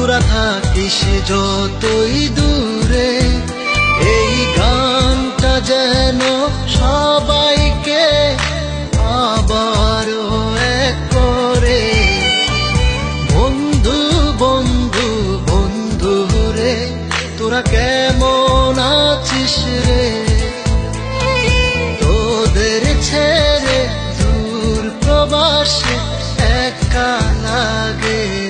তোরা থাকিস যতই দূরে, এই গানটা যেন সবাইকে আবারও এক করে। বন্ধু বন্ধু বন্ধু রে, তোরা কেমন আছিস রে? তোদের ছেড়ে দূর প্রবাসে একা লাগে।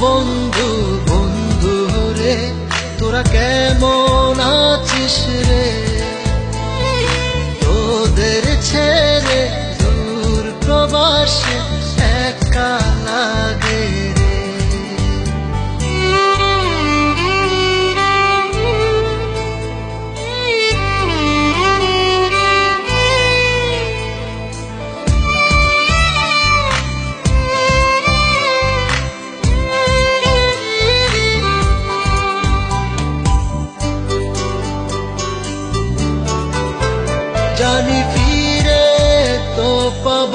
বন্ধু বন্ধু রে তোরা কেমন আছিস জানি ফিরে তো পাব